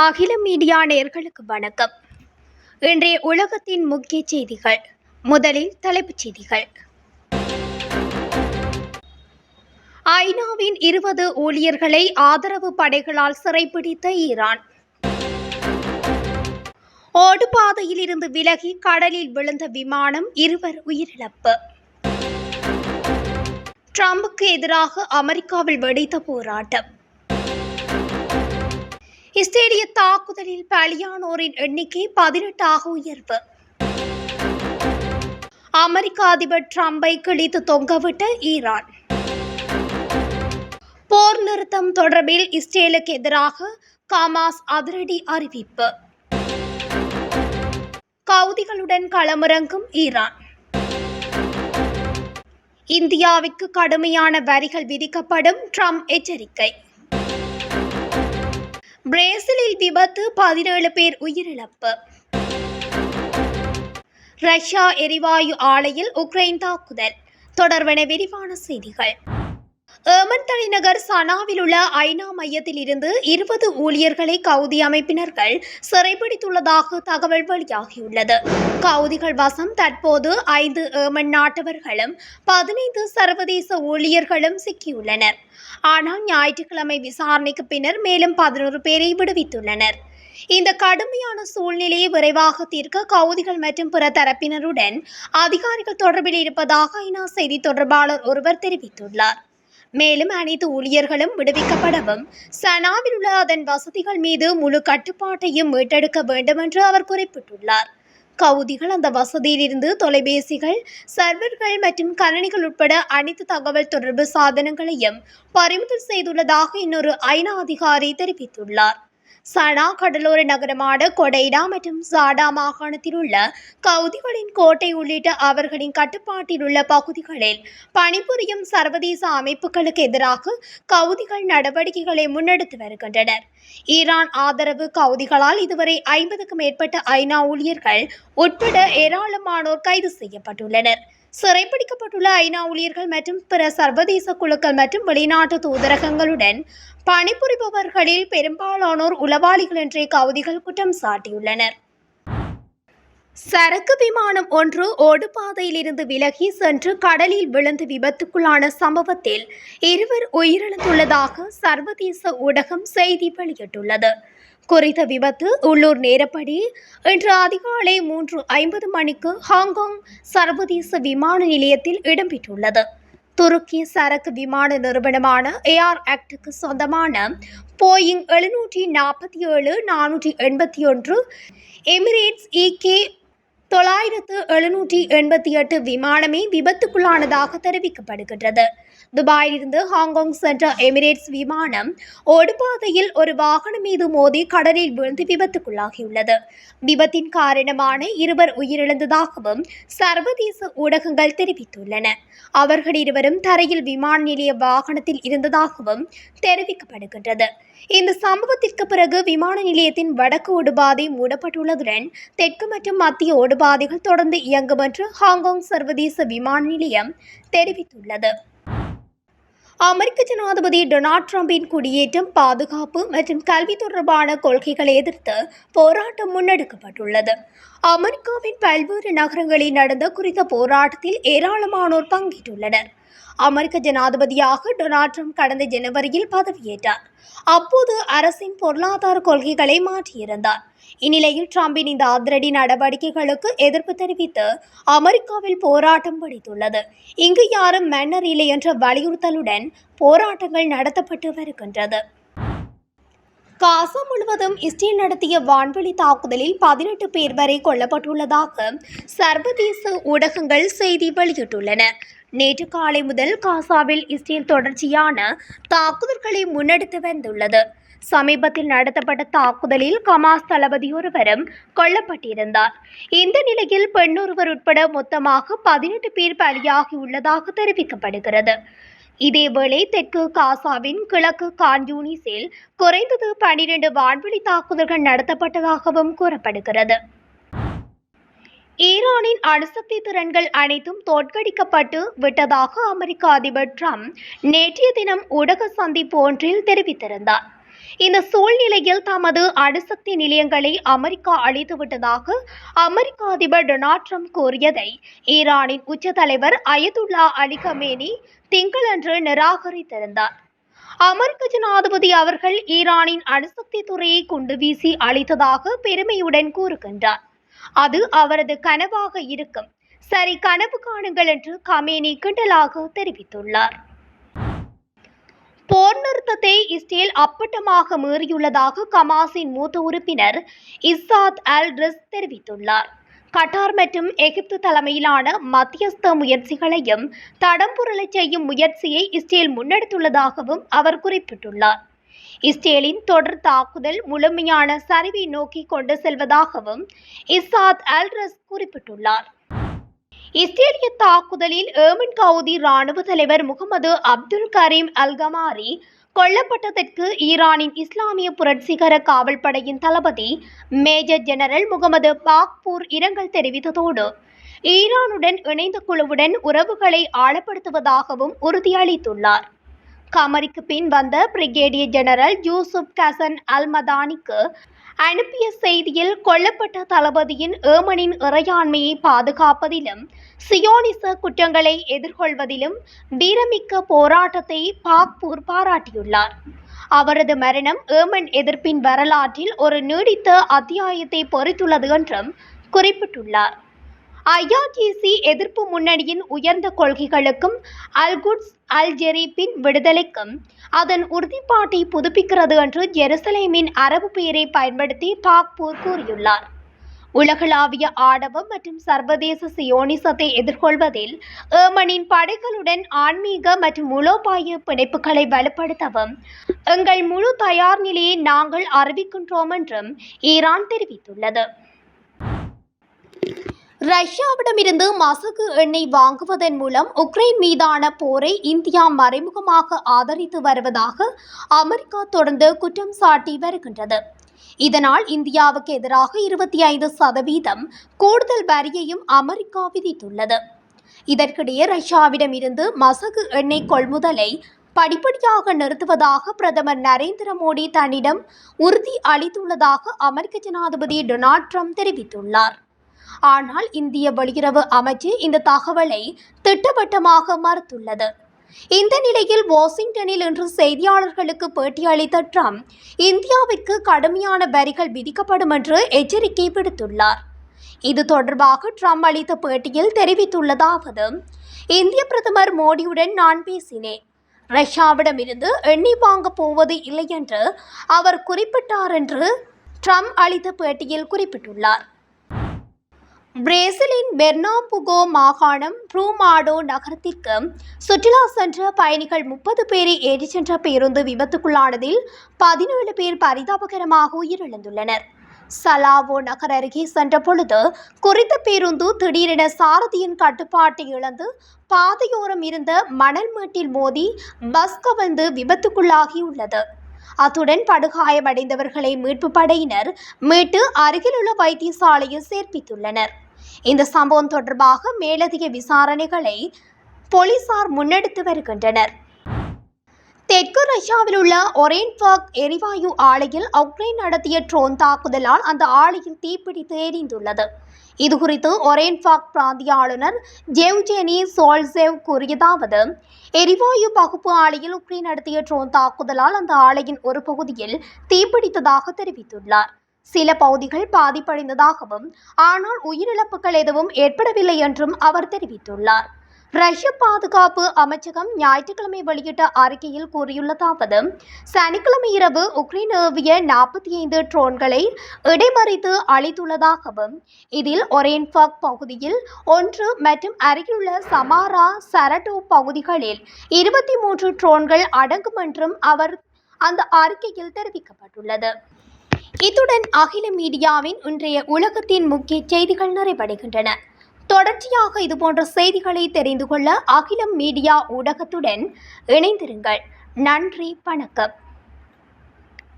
அகில மீடியா நேர்களுக்கு வணக்கம். இன்றைய உலகத்தின் முக்கிய செய்திகள். முதலில் தலைப்புச் செய்திகள். ஐநாவின் இருபது ஊழியர்களை ஆதரவு படைகளால் சிறைப்பிடித்த ஈரான். ஓடுபாதையில் இருந்து விலகி கடலில் விழுந்த விமானம் இருவர் உயிரிழப்பு. ட்ரம்புக்கு எதிராக அமெரிக்காவில் வெடித்த போராட்டம். இஸ்ரேலிய தாக்குதலில் பலியானோரின் எண்ணிக்கை பதினெட்டாக உயர்வு. அமெரிக்க அதிபர் ட்ரம்பை கிழித்து தொங்கவிட்ட ஈரான். போர் நிறுத்தம் தொடர்பில் இஸ்ரேலுக்கு எதிராக காமாஸ் அதிரடி அறிவிப்பு. கவுதிகளுடன் களமிறங்கும் ஈரான். இந்தியாவிற்கு கடுமையான வரிகள் விதிக்கப்படும் ட்ரம்ப் எச்சரிக்கை. பிரேசிலில் விபத்து பதினேழு பேர் உயிரிழப்பு ரஷ்யா எரிவாயு ஆலையில் உக்ரைன் தாக்குதல் தொடர்பான விரிவான செய்திகள் ஏமன் தலைநகர் சனாவில் உள்ள ஐநா மையத்தில் இருந்து இருபது ஊழியர்களை கவுதி அமைப்பினர்கள் சிறைப்பிடித்துள்ளதாக தகவல் வெளியாகியுள்ளது. கவுதிகள் வசம் தற்போது ஐந்து ஏமன் நாட்டவர்களும் பதினைந்து சர்வதேச ஊழியர்களும் சிக்கியுள்ளனர். ஆனால் ஞாயிற்றுக்கிழமை விசாரணைக்கு பின்னர் மேலும் பதினோரு பேரை விடுவித்துள்ளனர். இந்த கடுமையான சூழ்நிலையை விரைவாக தீர்க்க கவுதிகள் மற்றும் பிற தரப்பினருடன் அதிகாரிகள் தொடர்பில் இருப்பதாக ஐநா செய்தி தொடர்பாளர் ஒருவர் தெரிவித்துள்ளார். மேலும் அனைத்து ஊழியர்களும் விடுவிக்கப்படவும் சனாவில் உள்ள அதன் வசதிகள் மீது முழு கட்டுப்பாட்டையும் மீட்டெடுக்க வேண்டும் என்று அவர் குறிப்பிட்டுள்ளார். கவுதிகள் அந்த வசதியிலிருந்து தொலைபேசிகள் சர்வர்கள் மற்றும் கணனிகள் உட்பட அனைத்து தகவல் தொடர்பு சாதனங்களையும் பறிமுதல் செய்துள்ளதாக இன்னொரு ஐநா அதிகாரி தெரிவித்துள்ளார். சனா கடலோர நகரமான கொடைடா மற்றும் சாடா மாகாணத்தில் உள்ள கவுதிகளின் கோட்டை உள்ளிட்ட அவர்களின் கட்டுப்பாட்டில் உள்ள பகுதிகளில் பணிபுரியும் சர்வதேச அமைப்புகளுக்கு எதிராக கவுதிகள் நடவடிக்கைகளை முன்னெடுத்து வருகின்றனர். ஈரான் ஆதரவு கவுதிகளால் இதுவரை ஐம்பதுக்கும் மேற்பட்ட ஐநா ஊழியர்கள் உட்பட ஏராளமானோர் கைது செய்யப்பட்டுள்ளனர். சிறைப்பிடிக்கப்பட்டுள்ள ஐநா ஊழியர்கள் மற்றும் பிற சர்வதேச குழுக்கள் மற்றும் வெளிநாட்டு தூதரகங்களுடன் பணிபுரிபவர்களில் பெரும்பாலானோர் உளவாளிகள் என்றே கவுதிகள் குற்றம் சாட்டியுள்ளனர். சரக்கு விமானம் ஒன்று ஓடுபாதையிலிருந்து விலகி சென்று கடலில் விழுந்து விபத்துக்குள்ளான சம்பவத்தில் இருவர் உயிரிழந்துள்ளதாக சர்வதேச ஊடகம் செய்தி வெளியிட்டுள்ளது. குறித்த விபத்து உள்ளூர் நேரப்படி இன்று அதிகாலை மூன்று ஐம்பது மணிக்கு ஹாங்காங் சர்வதேச விமான நிலையத்தில் இடம்பெற்றுள்ளது. துருக்கி சரக்கு விமான நிறுவனமான ஏஆர் ஆக்டுக்கு சொந்தமான போயிங் எழுநூற்றி நாற்பத்தி ஏழு நானூற்றி எண்பத்தி ஒன்று எமிரேட்ஸ் இகே தொள்ளாயிரத்து எழுநூற்றி எண்பத்தி எட்டு விமானமே விபத்துக்குள்ளானதாக தெரிவிக்கப்படுகின்றது. துபாயிலிருந்து ஹாங்காங் சென்ற எமிரேட்ஸ் விமானம் ஓடுபாதையில் ஒரு வாகனம் மீது மோதி கடலில் விழுந்து விபத்துக்குள்ளாகியுள்ளது. விபத்தின் காரணமான இருவர் உயிரிழந்ததாகவும் சர்வதேச ஊடகங்கள் தெரிவித்துள்ளன. அவர்கள் இருவரும் தரையில் விமான நிலைய வாகனத்தில் இருந்ததாகவும் தெரிவிக்கப்படுகின்றது. இந்த சம்பவத்திற்கு பிறகு விமான நிலையத்தின் வடக்கு ஓடுபாதை மூடப்பட்டுள்ளதுடன் தெற்கு மற்றும் மத்திய ஓடுபாதைகள் தொடர்ந்து இயங்கும் என்று ஹாங்காங் சர்வதேச விமான நிலையம் தெரிவித்துள்ளது. அமெரிக்க ஜனாதிபதி டொனால்ட் ட்ரம்பின் குடியேற்றம் பாதுகாப்பு மற்றும் கல்வி தொடர்பான கொள்கைகளை எதிர்த்து போராட்டம் முன்னெடுக்கப்பட்டுள்ளது. அமெரிக்காவின் பல்வேறு நகரங்களில் நடந்த குறித்த போராட்டத்தில் ஏராளமானோர் பங்கேற்றுள்ளனர். அமெரிக்க ஜனாதிபதியாக டொனால்ட் ட்ரம்ப் கடந்த ஜனவரியில் பதவியேற்றார். அப்போது அரசின் பொருளாதார கொள்கைகளை மாற்றியிருந்தார். இந்நிலையில் ட்ரம்பின் இந்த அதிரடி நடவடிக்கைகளுக்கு எதிர்ப்பு தெரிவித்து அமெரிக்காவில் போராட்டம் வெடித்துள்ளது. இங்கு யாரும் மன்னர் இல்லை என்ற வலியுறுத்தலுடன் போராட்டங்கள் நடத்தப்பட்டு வருகின்றது. காசா முழுவதும் இஸ்ரேல் நடத்திய வான்வெளி தாக்குதலில் பதினெட்டு பேர் வரை கொல்லப்பட்டுள்ளதாக சர்வதேச ஊடகங்கள் செய்தி வெளியிட்டுள்ளன. நேற்று காலை முதல் காசாவில் இஸ்ரேல் தொடர்ச்சியான தாக்குதல்களை முன்னெடுத்து வந்துள்ளது. சமீபத்தில் நடத்தப்பட்ட தாக்குதலில் கமாஸ் தளபதி ஒருவரும் கொல்லப்பட்டிருந்தார். இந்த நிலையில் பெண்ணொருவர் உட்பட மொத்தமாக பதினெட்டு பேர் பலியாகியுள்ளதாக தெரிவிக்கப்படுகிறது. இதேவேளை தெற்கு காசாவின் கிழக்கு கான்யூனிஸில் குறைந்தது பனிரெண்டு வான்வெளி தாக்குதல்கள் நடத்தப்பட்டதாகவும் கூறப்படுகிறது. ஈரானின் அணுசக்தி திறன்கள் அனைத்தும் தோற்கடிக்கப்பட்டு விட்டதாக அமெரிக்க அதிபர் ட்ரம்ப் நேற்றைய தினம் ஊடக சந்திப்பு ஒன்றில் தெரிவித்திருந்தார். இந்த சூழ்நிலையில் தமது அணுசக்தி நிலையங்களை அமெரிக்கா அழித்துவிட்டதாக அமெரிக்க அதிபர் டொனால்ட் ட்ரம்ப் கூறியதை ஈரானின் உச்ச தலைவர் அயதுல்லா அலி கமேனி திங்களன்று நிராகரித்திருந்தார். அமெரிக்க ஜனாதிபதி அவர்கள் ஈரானின் அணுசக்தி துறையை குண்டு வீசி அழித்ததாக பெருமையுடன் கூறுகின்றார். அது அவரது கனவாக இருக்கும். சரி கனவு காணுங்கள் என்று கமேனி கிண்டலாக தெரிவித்துள்ளார். போர் இஸ்ரேல் அப்பட்டமாக மீறியுள்ளதாக கமாஸின் மூத்த உறுப்பினர் இஸ்ஸாத் அல் ரிஸ் தெரிவித்துள்ளார். கட்டார் மற்றும் எகிப்து தலைமையிலான மத்தியஸ்த முயற்சிகளையும் தடம் செய்யும் முயற்சியை இஸ்ரேல் முன்னெடுத்துள்ளதாகவும் அவர் குறிப்பிட்டுள்ளார். இஸ்ரேலின் தொடர் தாக்குதல் முழுமையான சரிவை நோக்கி கொண்டு செல்வதாகவும் இஸ்ஸாத் அல் குறிப்பிட்டுள்ளார். இஸ்ரேலிய தாக்குதலில் ஏமன் கவுதி ராணுவ தலைவர் முகமது அப்துல் கரீம் அல்கமாரி கொல்லப்பட்டதற்கு ஈரானின் இஸ்லாமிய புரட்சிகர காவல்படையின் தளபதி மேஜர் ஜெனரல் முகமது பாக்பூர் இரங்கல் தெரிவித்ததோடு ஈரானுடன் இணைந்த குழுவுடன் உறவுகளை ஆழப்படுத்துவதாகவும் உறுதியளித்துள்ளார். கமரிக்கு பின் வந்த பிரிகேடியர் ஜெனரல் யூசுப் கசன் அல்மதானிக்கு அனுப்பிய செய்தியில் கொல்லப்பட்ட தளபதியின் ஏமனின் இறையாண்மையை பாதுகாப்பதிலும் சியோனிச குற்றங்களை எதிர்கொள்வதிலும் வீரமிக்க போராட்டத்தை பாக்பூர் பாராட்டியுள்ளார். அவரது மரணம் ஏமன் எதிர்ப்பின் வரலாற்றில் ஒரு நீடித்த அத்தியாயத்தை பொறித்துள்ளது என்றும் குறிப்பிட்டுள்ளார். ஐஆர்ஜிசி எதிர்ப்பு முன்னணியின் உயர்ந்த கொள்கைகளுக்கும் அல்குட்ஸ் அல் ஜெரீப்பின் விடுதலைக்கும் அதன் உறுதிப்பாட்டை புதுப்பிக்கிறது என்று ஜெருசலேமின் அரபு பெயரை பயன்படுத்தி பாக்பூர் கூறியுள்ளார். உலகளாவிய ஆடவம் மற்றும் சர்வதேச சியோனிசத்தை எதிர்கொள்வதில் ஏமனின் படைகளுடன் ஆன்மீக மற்றும் மூலோபாய பிணைப்புகளை வலுப்படுத்தவும் எங்கள் முழு தயார் நிலையை நாங்கள் அறிவிக்கின்றோம் என்றும் ஈரான் தெரிவித்துள்ளது. ரஷ்யாவிடமிருந்து மசகு எண்ணெய் வாங்குவதன் மூலம் உக்ரைன் மீதான போரை இந்தியா மறைமுகமாக ஆதரித்து வருவதாக அமெரிக்கா தொடர்ந்து குற்றம் சாட்டி வருகின்றது. இதனால் இந்தியாவுக்கு எதிராக இருபத்தி ஐந்து சதவீதம் கூடுதல் வரியையும் அமெரிக்கா விதித்துள்ளது. இதற்கிடையே ரஷ்யாவிடம் இருந்து மசகு எண்ணெய் கொள்முதலை படிப்படியாக நிறுத்துவதாக பிரதமர் நரேந்திர மோடி தன்னிடம் உறுதி அளித்துள்ளதாக அமெரிக்க ஜனாதிபதி டொனால்ட் ட்ரம்ப் தெரிவித்துள்ளார். ஆனால் இந்திய வெளியுறவு அமைச்சு இந்த தகவலை திட்டவட்டமாக மறுத்துள்ளது. இந்த நிலையில் வாஷிங்டனில் இன்று செய்தியாளர்களுக்கு பேட்டியளித்த ட்ரம்ப் இந்தியாவிற்கு கடுமையான வரிகள் விதிக்கப்படும் என்று எச்சரிக்கை விடுத்துள்ளார். இது தொடர்பாக ட்ரம்ப் அளித்த பேட்டியில் தெரிவித்துள்ளதாவது இந்திய பிரதமர் மோடியுடன் நான் பேசினேன். ரஷ்யாவிடமிருந்து எண்ணெய் வாங்கப் போவது இல்லை என்று அவர் குறிப்பிட்டார் என்று ட்ரம்ப் அளித்த பேட்டியில் குறிப்பிட்டுள்ளார். பிரேசிலின் பெர்னாம்புகோ மாகாணம் ப்ரூமாடோ நகரத்திற்கு சுற்றுலா சென்ற பயணிகள் முப்பது பேரை ஏற்றிச் சென்ற பேருந்து விபத்துக்குள்ளானதில் பதினேழு பேர் பரிதாபகரமாக உயிரிழந்துள்ளனர். சலாவோ நகர் அருகே சென்ற பொழுது குறித்த பேருந்து திடீரென சாரதியின் கட்டுப்பாட்டை இழந்து பாதையோரம் இருந்த மணல் மேட்டில் மோதி பஸ் கவிழ்ந்து விபத்துக்குள்ளாகியுள்ளது. அத்துடன் படுகாயமடைந்தவர்களை மீட்பு படையினர் மீட்டு அருகிலுள்ள வைத்தியசாலையில் சேர்ப்பித்துள்ளனர். இந்த சம்பவம் தொடர்பாக மேலதிக விசாரணைகளை போலீசார் முன்னெடுத்து வருகின்றனர். தெற்கு ரஷ்யாவில் உள்ள ஒரேன்பர்க் எரிவாயு ஆலையில் உக்ரைன் நடத்திய ட்ரோன் தாக்குதலால் அந்த ஆலையில் தீப்பிடித்து எரிந்துள்ளது. இதுகுறித்து ஒரேன்பாக் பிராந்திய ஆளுநர் ஜெவ்ஜெனி சோல்சேவ் கூறியதாவது எரிவாயு பகுப்பு ஆலையில் உக்ரைன் நடத்திய ட்ரோன் தாக்குதலால் அந்த ஆலையின் ஒரு பகுதியில் தீப்பிடித்ததாக தெரிவித்துள்ளார். சில பகுதிகள் பாதிப்படைந்ததாகவும் ஆனால் உயிரிழப்புகள் எதுவும் ஏற்படவில்லை என்றும் அவர் தெரிவித்துள்ளார். ரஷ்ய பாதுகாப்பு அமைச்சகம் ஞாயிற்றுக்கிழமை வெளியிட்ட அறிக்கையில் கூறியுள்ளதாவது சனிக்கிழமை இரவு உக்ரைன் ஏவிய நாற்பத்தி ஐந்து ட்ரோன்களை இடைமறித்து அளித்துள்ளதாகவும் இதில் ஒரேன்பாக் பகுதியில் ஒன்று மற்றும் அருகிலுள்ள சமாரா சரடோ பகுதிகளில் இருபத்தி மூன்று ட்ரோன்கள் அடங்கும் என்றும் அவர் அந்த அறிக்கையில் தெரிவிக்கப்பட்டுள்ளது. இத்துடன் அகில மீடியாவின் இன்றைய உலகத்தின் முக்கிய செய்திகள் நிறைவடைகின்றன. தொடர்ச்சியாக இதுபோன்ற செய்திகளை தெரிந்து கொள்ள அகிலம் மீடியா ஊடகத்துடன் இணைந்திருங்கள். நன்றி வணக்கம்.